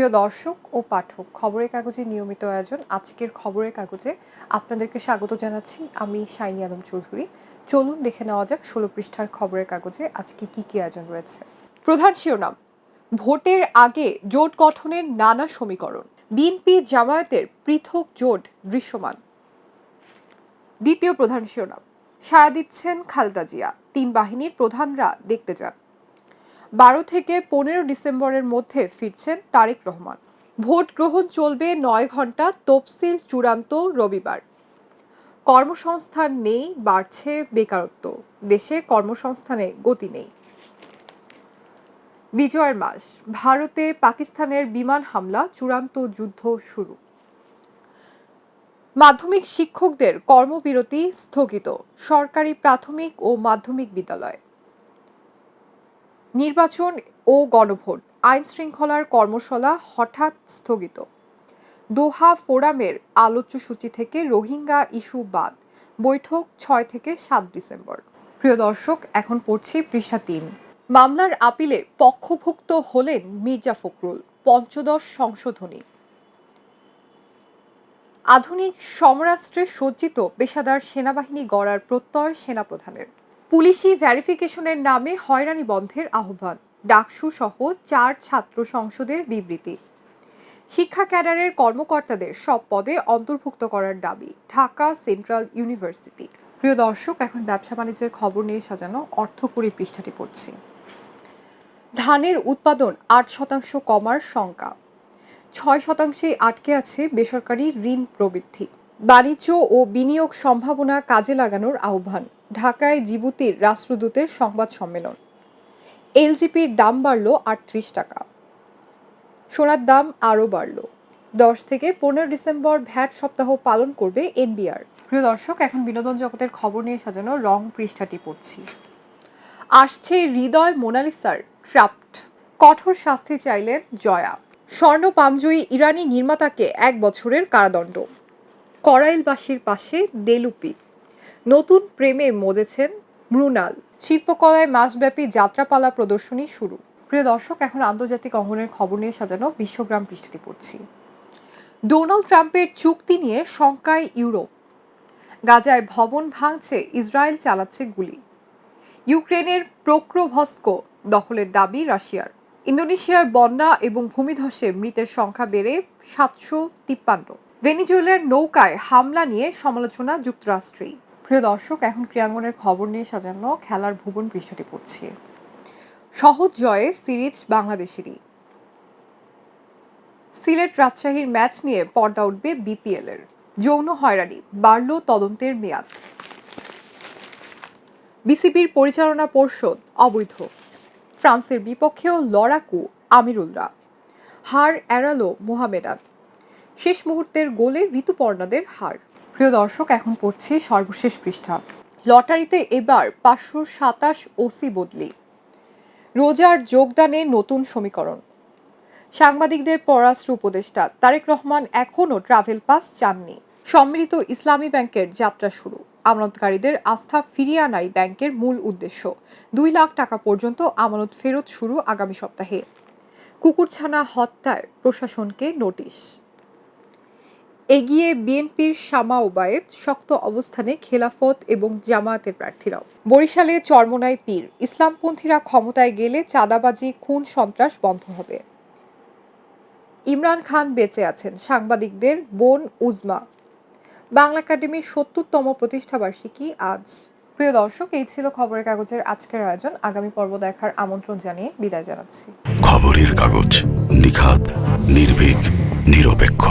প্রিয় দর্শক ও পাঠক, খবরের কাগজে নিয়মিত আয়োজন। আজকের খবরের কাগজে আপনাদেরকে স্বাগত জানাচ্ছি আমি শাইনি আলম চৌধুরী। চলুন দেখে নেওয়া যাক ষোলো পৃষ্ঠার খবরের কাগজে আজকে কি কি আয়োজন রয়েছে। প্রধান শিরোনাম, ভোটের আগে জোট গঠনের নানা সমীকরণ, বিএনপি জামায়াতের পৃথক জোট দৃশ্যমান। দ্বিতীয় প্রধান শিরোনাম, সাড়া দিচ্ছেন খালেদা জিয়া। তিন বাহিনীর প্রধানরা দেখতে যান। বারো থেকে পনেরো ডিসেম্বরের মধ্যে ফিরছেন তারেক রহমান। ভোট গ্রহণ চলবে নয় ঘণ্টা তফসিল চূড়ান্ত রবিবার। কর্মসংস্থান নেই, বাড়ছে বেকারত্ব। দেশে কর্মসংস্থানে গতি নেই। বিজয়ের মাস, ভারতে পাকিস্তানের বিমান হামলা, চূড়ান্ত যুদ্ধ শুরু। মাধ্যমিক শিক্ষকদের কর্মবিরতি স্থগিত। সরকারি প্রাথমিক ও মাধ্যমিক বিদ্যালয়। নির্বাচন ও গণভোট, আইন শৃঙ্খলার কর্মশালা হঠাৎ স্থগিত। দোহা ফোরামের আলোচ্য সূচি থেকে রোহিঙ্গা ইস্যু বাদ, বৈঠক ছয় থেকে সাত ডিসেম্বর। প্রিয় দর্শক, এখন পড়ছি পৃষ্ঠা তিন। মামলার আপিলে পক্ষভুক্ত হলেন মির্জা ফখরুল, পঞ্চদশ সংশোধনী। আধুনিক সমরাষ্ট্রে সজ্জিত পেশাদার সেনাবাহিনী গড়ার প্রত্যয় সেনাপ্রধানের। পুলিশি ভ্যারিফিকেশনের নামে হয়রানি বন্ধের আহ্বান, ডাকসু সহ চার ছাত্র সংসদের বিবৃতি। শিক্ষা ক্যাডারের কর্মকর্তাদের সব পদে অন্তর্ভুক্ত করার দাবি ঢাকা সেন্ট্রাল ইউনিভার্সিটি। প্রিয় দর্শক, এখন ব্যবসা বাণিজ্যের খবর নিয়ে সাজানো অর্থকরী পৃষ্ঠাটি পড়ছি। ধানের উৎপাদন আট শতাংশ কমার শঙ্কা। ছয় শতাংশেই আটকে আছে বেসরকারি ঋণ প্রবৃদ্ধি। বাণিজ্য ও বিনিয়োগ সম্ভাবনা কাজে লাগানোর আহ্বান। ঢাকায় জিবুতির রাষ্ট্রদূতের সংবাদ সম্মেলন। এলজিপির দাম বাড়ল আটত্রিশ টাকা। সোনার দাম আরও বাড়ল। দশ থেকে পনেরো ডিসেম্বর ভ্যাট সপ্তাহ পালন করবে এনবিআর। প্রিয় দর্শক এখন বিনোদন জগতের খবর নিয়ে সাজানো রং পৃষ্ঠাটি পড়ছি। আসছে হৃদয় মোনালিসার ট্রাপ্ট কঠোর শাস্তি চাইলেন জয়া। স্বর্ণ পামজয়ী ইরানি নির্মাতাকে এক বছরের কারাদণ্ড। করাইলবাসীর পাশে দেলুপি। নতুন প্রেমে মজেছেন মৃণাল। শিল্পকলায় মাসব্যাপী যাত্রাপালা প্রদর্শনী শুরু। প্রিয় দর্শক, এখন আন্তর্জাতিক অঙ্গনের খবর নিয়ে সাজানো বিশ্বগ্রাম পৃষ্ঠাটি পড়ছি। ডোনাল্ড ট্রাম্পের চুক্তি নিয়ে শঙ্কায় ইউরোপ। গাজায় ভবন ভাঙছে, ইসরায়েল চালাচ্ছে গুলি। ইউক্রেনের প্রোক্রোভস্ক দখলের দাবি রাশিয়ার। ইন্দোনেশিয়ার বন্যা এবং ভূমিধসে মৃতের সংখ্যা বেড়ে সাতশো তিপ্পান্ন। ভেনিজুয়েলার নৌকায় হামলা নিয়ে সমালোচনা যুক্তরাষ্ট্রেই। প্রিয় দর্শক, এখন ক্রিয়াঙ্গনের খবর নিয়ে সাজানো খেলার ভুবন পৃষ্ঠাটি পড়ছি। সহজ জয়ে সিরিজ বাংলাদেশেরই। সিলেট রাজশাহীর ম্যাচ নিয়ে পর্দা উঠবে বিপিএল এর যৌন হয়রানি, বাড়ল তদন্তের মেয়াদ। বিসিবির পরিচালনা পর্ষদ অবৈধ। ফ্রান্সের বিপক্ষেও লড়াকু আমিরুলরা। হার এড়ালো মোহামেডান। শেষ মুহূর্তের গোলে ঋতুপর্ণাদের হার। প্রিয় দর্শক, এখন পড়ছি সর্বশেষ পৃষ্ঠা। লটারিতে এবার পাঁচশো সাতাশ ওসি বদলি। রোজার যোগদানে নতুন সমীকরণ। সাংবাদিকদের পররাষ্ট্র উপদেষ্টা তারেক রহমান এখনও ট্রাভেল পাস চাননি। সম্মিলিত ইসলামী ব্যাংকের যাত্রা শুরু। আমানতকারীদের আস্থা ফিরিয়ে আনাই ব্যাংকের মূল উদ্দেশ্য। দুই লাখ টাকা পর্যন্ত আমানত ফেরত শুরু আগামী সপ্তাহে। কুকুরছানা হত্যায় প্রশাসনকে নোটিশ। এগিয়ে বিএনপির শামা ওবায়েদ শক্ত অবস্থানে খেলাফত এবং জামায়াতের প্রার্থীরাও। বরিশালে চরমনায় পীর। ইসলামপন্থীরা ক্ষমতায় গেলে চাঁদাবাজি, খুন, সন্ত্রাস বন্ধ হবে। ইমরান খান বেঁচে আছেন সাংবাদিকদের বোন উজমা। বাংলা একাডেমির সত্তরতম প্রতিষ্ঠাবার্ষিকী আজ। প্রিয় দর্শক, এই ছিল খবরের কাগজের আজকের আয়োজন। আগামী পর্ব দেখার আমন্ত্রণ জানিয়ে বিদায় জানাচ্ছি। খবরের কাগজ নিখাত, নির্ভীক, নিরপেক্ষ।